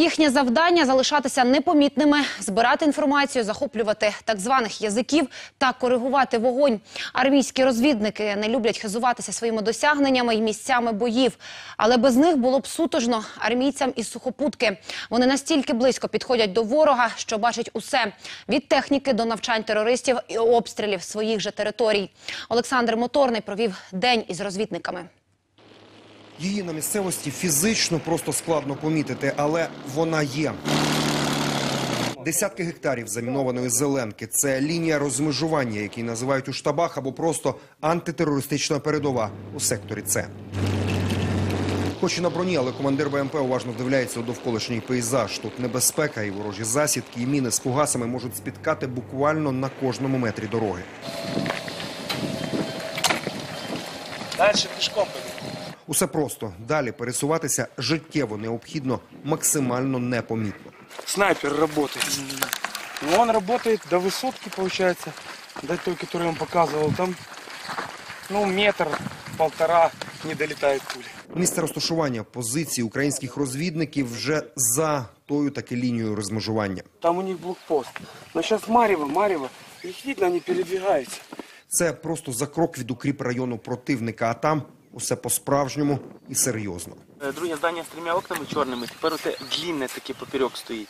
Їхнє завдання залишатися непомітними, збирати інформацію, захоплювати так званих язиків та коригувати вогонь. Армійські розвідники не люблять хизуватися своїми досягненнями і місцями боїв, але без них було б сутожно армійцям із сухопутки. Вони настільки близько підходять до ворога, що бачать усе від техніки до навчань терористів і обстрілів своїх же територій. Олександр Моторний провів день із розвідниками. Її на місцевості фізично просто складно помітити, але вона є. Десятки гектарів замінованої зеленки – це лінія розмежування, які називають у штабах або просто антитерористична передова у секторі С. Хоч і на броні, але командир БМП уважно вдивляється у довколишній пейзаж. Тут небезпека і ворожі засідки, і міни з фугасами можуть спіткати буквально на кожному метрі дороги. Дальше пешком пойдем. Усе просто. Далі пересуватися життєво необхідно, максимально непомітно. Снайпер работает. Ну, он работает до высотки, получается, до той, которую я вам показывал. Там, ну, метр, полтора не долетает пули. Місце розташування позицій українських розвідників вже за тою таки лінією розмежування. Там у них блокпост. Но сейчас Марево, Марево, их видно, они передвигаются. Це просто за крок від укріп району противника, а там усе по-справжньому і серйозно. Е, Друге здання з трьома окнами чорними, тепер оте длінне таке поперек стоїть.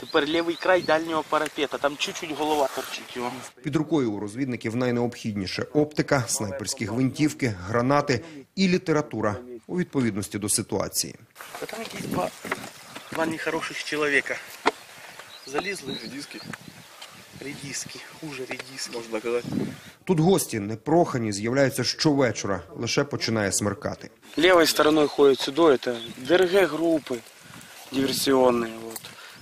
Тепер лівий край дальнього парапета, там чуть-чуть голова торчить його. Під рукою у розвідників найнеобхідніше – оптика, снайперські гвинтівки, гранати і література у відповідності до ситуації. Та там якісь два, два нехороших чоловіка. Залізли. Редиски. Редиски, хуже редиски. Можна казати. Тут гості непрохані з'являються щовечора, лише починає смеркати. Левой стороной ходят сюда, это ДРГ-группы диверсионные. Вот.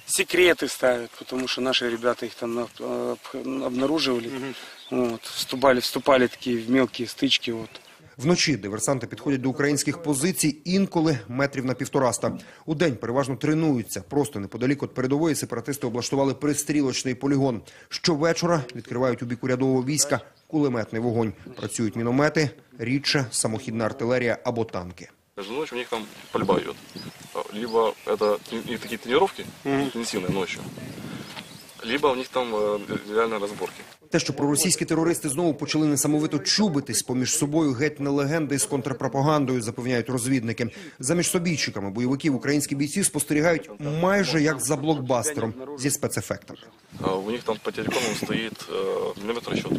Секреты ставят, потому что наши ребята их там э, об- обнаруживали. Вот. Вступали, вступали такие в мелкие стычки. Вот. Вночі диверсанти підходять до українських позицій інколи метрів на півтораста. У день переважно тренуються. Просто неподалік від передової сепаратисти облаштували пристрілочний полігон. Щовечора відкривають у бік урядового війська кулеметний вогонь. Працюють міномети, рідше самохідна артилерія або танки. Каждую ночь у них там пальба идет. Либо это трени- такие тренировки интенсивные ночью, либо у них там э, реально разборки. Те, що проросійські терористи знову почали несамовито чубитись поміж собою, геть не легенди з контрпропагандою, запевняють розвідники. Заміж собійчиками бойовиків українські бійці спостерігають майже як за блокбастером зі спецефектами. У них там по телекому э, миномет расчета,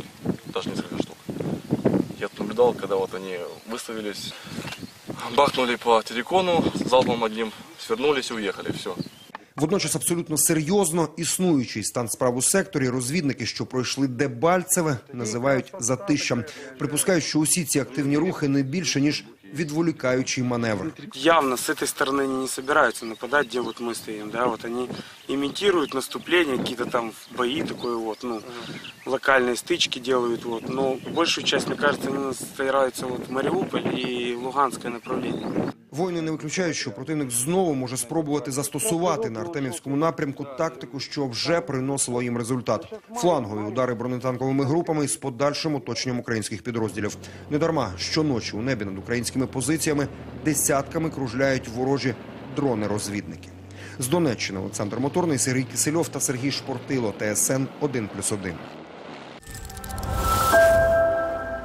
даже несколько штук. Я тут наблюдал, когда вот они выставились, бахнули по телекону залпом одним, свернулись и уехали, все. Водночас абсолютно серйозно існуючий стан справ у секторі розвідники, що пройшли Дебальцеве, називають затищем. Припускають, що усі ці активні рухи не більше ніж відволікаючий маневр. Явно с этой стороны они не собираются нападать, где вот мы стоим. Да? Вот они имитируют наступление, какие-то там бои, такой вот, ну, локальные стычки делают. Вот. Но большую часть, мне кажется, они стараются вот в Мариуполь и Луганское направление. Воїни не виключають, що противник знову може спробувати застосувати на Артемівському напрямку тактику, що вже приносила їм результат. Флангові удари бронетанковими групами з подальшим оточенням українських підрозділів. Недарма щоночі у небі над українськими позиціями десятками кружляють ворожі дрони-розвідники. З Донеччини Олександр Моторний, Сергій Кисельов та Сергій Шпортило. ТСН 1+,1.